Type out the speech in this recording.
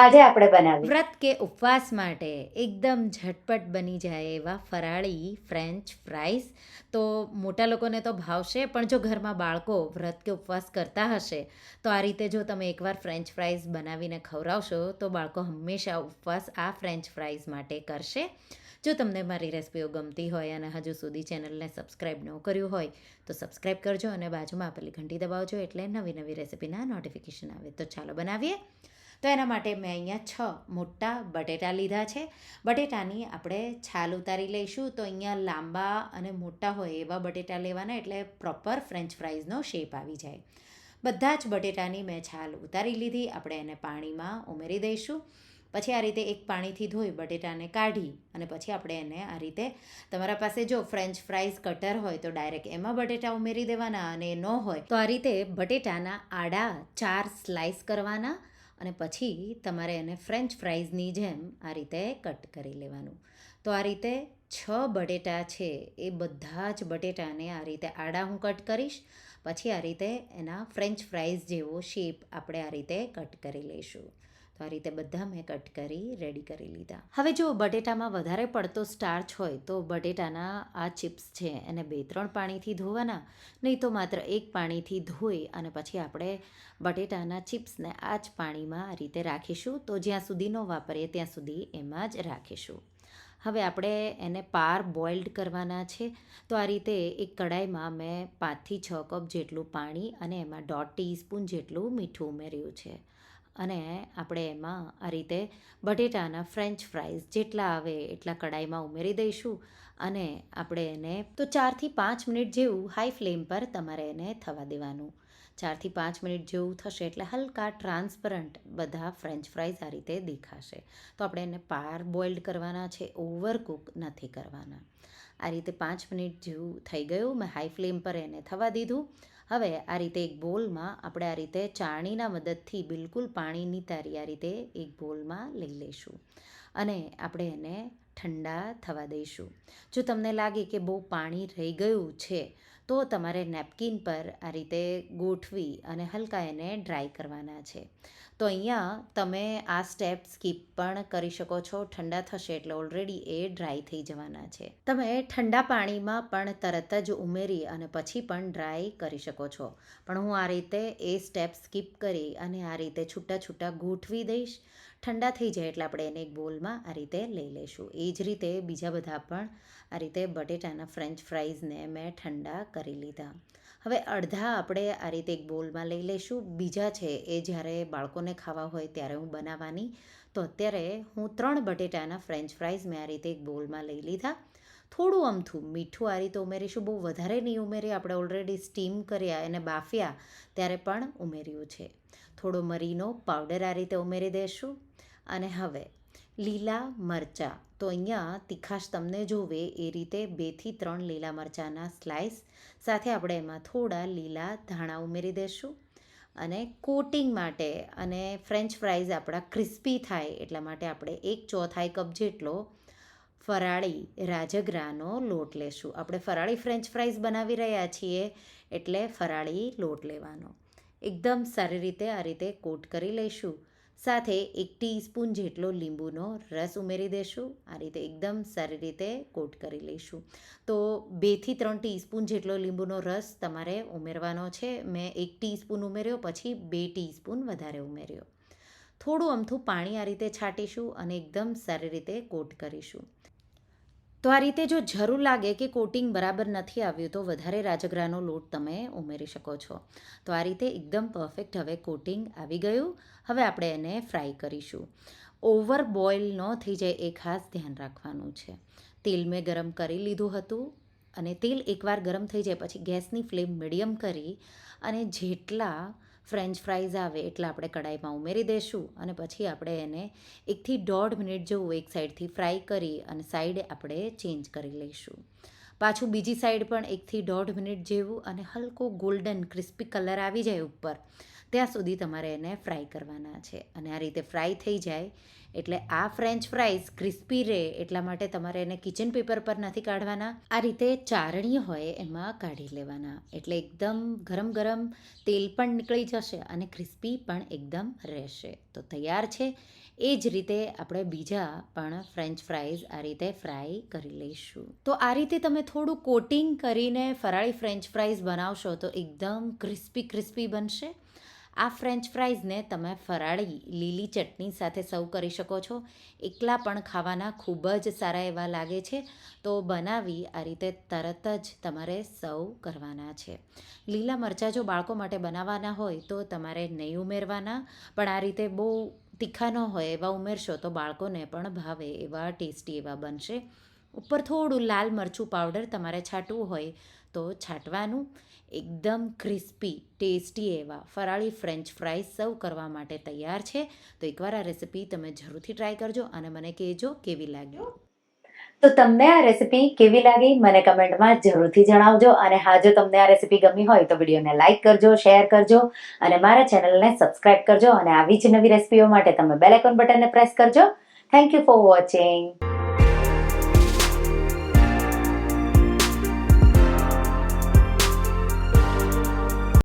આજે આપણે બનાવી વ્રત કે ઉપવાસ માટે એકદમ ઝટપટ બની જાય એવા ફરાળી ફ્રેન્ચ ફ્રાઈસ તો મોટા લોકોને તો ભાવશે, પણ જો ઘરમાં બાળકો વ્રત કે ઉપવાસ કરતા હશે, તો આ રીતે જો તમે એકવાર ફ્રેન્ચ ફ્રાઈસ બનાવીને ખવડાવશો, તો બાળકો હંમેશા ઉપવાસ આ ફ્રેન્ચ ફ્રાઈસ માટે કરશે. જો તમને મારી રેસિપીઓ ગમતી હોય અને હજુ સુધી ચેનલને સબસ્ક્રાઈબ ન કર્યું હોય, તો સબસ્ક્રાઈબ કરજો અને બાજુમાં આપેલી ઘંટી દબાવજો એટલે નવી નવી રેસિપીના નોટિફિકેશન આવે. તો ચાલો બનાવીએ. તો એના માટે મેં અહીંયા છ મોટા બટેટા લીધા છે. બટેટાની આપણે છાલ ઉતારી લઈશું તો અહીંયા લાંબા અને મોટા હોય એવા બટેટા લેવાના એટલે પ્રોપર ફ્રેન્ચ ફ્રાઈઝનો શેપ આવી જાય. બધા જ બટેટાની મેં છાલ ઉતારી લીધી, આપણે એને પાણીમાં ઉમેરી દઈશું. પછી આ રીતે એક પાણીથી ધોઈ બટેટાને કાઢી અને પછી આપણે એને આ રીતે તમારા પાસે જો ફ્રેન્ચ ફ્રાઈઝ કટર હોય તો ડાયરેક્ટ એમાં બટેટા ઉમેરી દેવાના અને ન હોય તો આ રીતે બટેટાના આડા ચાર સ્લાઇસ કરવાના અને પછી તમારે એને ફ્રેન્ચ ફ્રાઈઝની જેમ આ રીતે કટ કરી લેવાનું. તો આ રીતે છ બટેટા છે, એ બધા જ બટેટાને આ રીતે આડા હું કટ કરીશ. પછી આ રીતે એના ફ્રેન્ચ ફ્રાઈઝ જેવો શેપ આપણે આ રીતે કટ કરી લઈશું. તો આ રીતે બધા મેં કટ કરી રેડી કરી લીધા. હવે જો બટેટામાં વધારે પડતો સ્ટાર્ચ હોય તો બટેટાના આ ચિપ્સ છે એને બે ત્રણ પાણીથી ધોવાના, નહીં તો માત્ર એક પાણીથી ધોઈ અને પછી આપણે બટેટાના ચિપ્સને આ જ પાણીમાં આ રીતે રાખીશું. તો જ્યાં સુધી ન વાપરીએ ત્યાં સુધી એમાં જ રાખીશું. હવે આપણે એને પાર બોઇલ્ડ કરવાના છે. તો આ રીતે એક કડાઈમાં મેં પાંચથી છ કપ જેટલું પાણી અને એમાં દોઢ ટીસ્પૂન જેટલું મીઠું ઉમેર્યું છે. અને આપણે એમાં આ રીતે બટેટાના ફ્રેન્ચ ફ્રાઈઝ જેટલા આવે એટલા કડાઈમાં ઉમેરી દઈશું અને આપણે એને તો ચારથી પાંચ મિનિટ જેવું હાઈ ફ્લેમ પર તમારે એને થવા દેવાનું. ચારથી પાંચ મિનિટ જેવું થશે એટલે હલકા ટ્રાન્સપરન્ટ બધા ફ્રેન્ચ ફ્રાઈઝ આ રીતે દેખાશે. તો આપણે એને પાર બોઇલ્ડ કરવાના છે ઓવરકુક નથી કરવાના. આ રીતે પાંચ મિનિટ જેવું થઈ ગયું. મેં હાઈ ફ્લેમ પર એને થવા દીધું. હવે આ રીતે એક બોલમાં આપણે આ રીતે ચાળણીના મદદથી બિલકુલ પાણીની તારી આ રીતે એક બોલમાં લઈ લઈશું. અને આપણે એને ઠંડા થવા દઈશું. જો તમને લાગે કે બહુ પાણી રહી ગયું છે તો તમારે નેપકિન પર આ રીતે ગોઠવી અને હલકા એને ડ્રાય કરવાના છે. તો અહીંયા તમે આ સ્ટેપ સ્કીપ પણ કરી શકો છો. ઠંડા થશે એટલે ઓલરેડી એ ડ્રાય થઈ જવાના છે. તમે ઠંડા પાણીમાં પણ તરત જ ઉમેરી અને પછી પણ ડ્રાય કરી શકો છો. પણ હું આ રીતે એ સ્ટેપ સ્કીપ કરી અને આ રીતે છૂટા છૂટા ગોઠવી દઈશ. ઠંડા થઈ જાય એટલે આપણે એને એક બોલમાં આ રીતે લઈ લઈશું. એ જ રીતે બીજા બધા પણ આ રીતે બટેટાના ફ્રેન્ચ ફ્રાઈઝને મેં ઠંડા કરી લીધા. હવે અડધા આપણે આ રીતે એક બોલમાં લઈ લઈશું. બીજા છે એ જ્યારે બાળકોને ખાવા હોય ત્યારે હું બનાવવાની. તો અત્યારે હું ત્રણ બટેટાના ફ્રેન્ચ ફ્રાઈઝ મેં આ રીતે એક બોલમાં લઈ લીધા. થોડું અમથું, મીઠું આ રીતે ઉમેરીશું. બહુ વધારે નહીં ઉમેરી, આપણે ઓલરેડી સ્ટીમ કર્યા એને બાફ્યા, ત્યારે પણ ઉમેર્યું છે. થોડો મરીનો પાવડર આ રીતે ઉમેરી દઈશું અને હવે લીલા મરચાં. તો અહીંયા તીખાશ તમને જોવે એ રીતે બેથી ત્રણ લીલા મરચાંના સ્લાઇસ સાથે આપણે એમાં થોડા લીલા ધાણા ઉમેરી દઈશું અને કોટિંગ માટે અને ફ્રેન્ચ ફ્રાઈઝ આપણા ક્રિસ્પી થાય એટલા માટે આપણે એક ચોથાઈ કપ જેટલો ફરાળી રાજગરાનો લોટ લેશું. આપણે ફરાળી ફ્રેન્ચ ફ્રાઈઝ બનાવી રહ્યા છીએ એટલે ફરાળી લોટ લેવાનો. એકદમ સારી રીતે આ રીતે કોટ કરી લઈશું સાથે એક ટીસ્પૂન જેટલો લીંબુનો રસ ઉમેરી દઈશું આ રીતે એકદમ સારી રીતે કોટ કરી લઈશું તો બેથી ત્રણ ટીસ્પૂન જેટલો લીંબુનો રસ તમારે ઉમેરવાનો છે. મેં એક ટીસ્પૂન ઉમેર્યો, પછી બે ટીસ્પૂન વધારે ઉમેર્યો. થોડું અમથું પાણી આ રીતે છાંટીશું અને એકદમ સારી રીતે કોટ કરીશું. તો આ રીતે જો જરૂર લાગે કે કોટિંગ બરાબર નથી આવ્યું, તો વધારે રાજગરાનો લોટ તમે ઉમેરી શકો છો. તો આ રીતે એકદમ પરફેક્ટ હવે કોટિંગ આવી ગયું. હવે આપણે એને ફ્રાય કરીશું. ઓવર બોઇલ ન થઈ જાય એ ખાસ ધ્યાન રાખવાનું છે. તેલ મેં ગરમ કરી લીધું હતું અને તેલ એકવાર ગરમ થઈ જાય પછી ગેસની ફ્લેમ મીડિયમ કરી અને જેટલા ફ્રેન્ચ ફ્રાઈઝ આવે એટલે આપણે કડાઈમાં ઉમેરી દઈશું અને પછી આપણે એને એકથી દોઢ મિનિટ જેવું એક સાઈડથી ફ્રાય કરી અને સાઈડ આપણે ચેન્જ કરી લઈશું. પાછું બીજી સાઈડ પણ એકથી દોઢ મિનિટ જેવું અને હલકો ગોલ્ડન ક્રિસ્પી કલર આવી જાય ઉપર. ત્યાં સુધી તમારે એને ફ્રાય કરવાના છે. અને આ રીતે ફ્રાય થઈ જાય, એટલે આ ફ્રેન્ચ ફ્રાઈઝ ક્રિસ્પી રહે એટલા માટે તમારે એને કિચન પેપર પર નથી કાઢવાના. આ રીતે ચારણી હોય એમાં કાઢી લેવાના. એટલે એકદમ ગરમ ગરમ તેલ પણ નીકળી જશે અને ક્રિસ્પી પણ એકદમ રહેશે. તો તૈયાર છે? એ જ રીતે આપણે બીજા પણ ફ્રેન્ચ ફ્રાઈઝ આ રીતે ફ્રાય કરી લઈશું. તો આ રીતે તમે થોડું કોટિંગ કરીને ફરાળી ફ્રેન્ચ ફ્રાઈઝ બનાવશો તો એકદમ ક્રિસ્પી ક્રિસ્પી બનશે. આ ફ્રેન્ચ ફ્રાઈઝને તમે ફરાળી, લીલી ચટણી સાથે સર્વ કરી શકો છો. એકલા પણ ખાવાના ખૂબ જ સારા એવા લાગે છે. તો બનાવી આ રીતે તરત જ તમારે સર્વ કરવાના છે. લીલા મરચાં જો બાળકો માટે બનાવવાના હોય તો તમારે નહીં ઉમેરવાના. પણ આ રીતે બહુ તીખા ન હોય એવા ઉમેરશો તો બાળકોને પણ ભાવે એવા ટેસ્ટી એવા બનશે. ઉપર થોડું લાલ મરચું પાવડર તમારે છાંટવું હોય તો છાંટવાનું. એકદમ ક્રિસ્પી ટેસ્ટી એવા ફરાળી ફ્રેન્ચ ફ્રાઈઝ સર્વ કરવા માટે તૈયાર છે. તો એકવાર આ રેસિપી તમે જરૂરથી ટ્રાય કરજો અને મને કહેજો કેવી લાગ્યો. તો તમને આ રેસિપી કેવી લાગી મને કમેન્ટમાં જરૂરથી જણાવજો અને હા, જો તમને આ રેસિપી ગમી હોય તો વિડીયોને લાઇક કરજો શેર કરજો અને મારા ચેનલને સબસ્ક્રાઇબ કરજો અને આવી જ નવી રેસિપીઓ માટે તમે બેલ આઇકોન બટનને પ્રેસ કરજો. Thank you for watching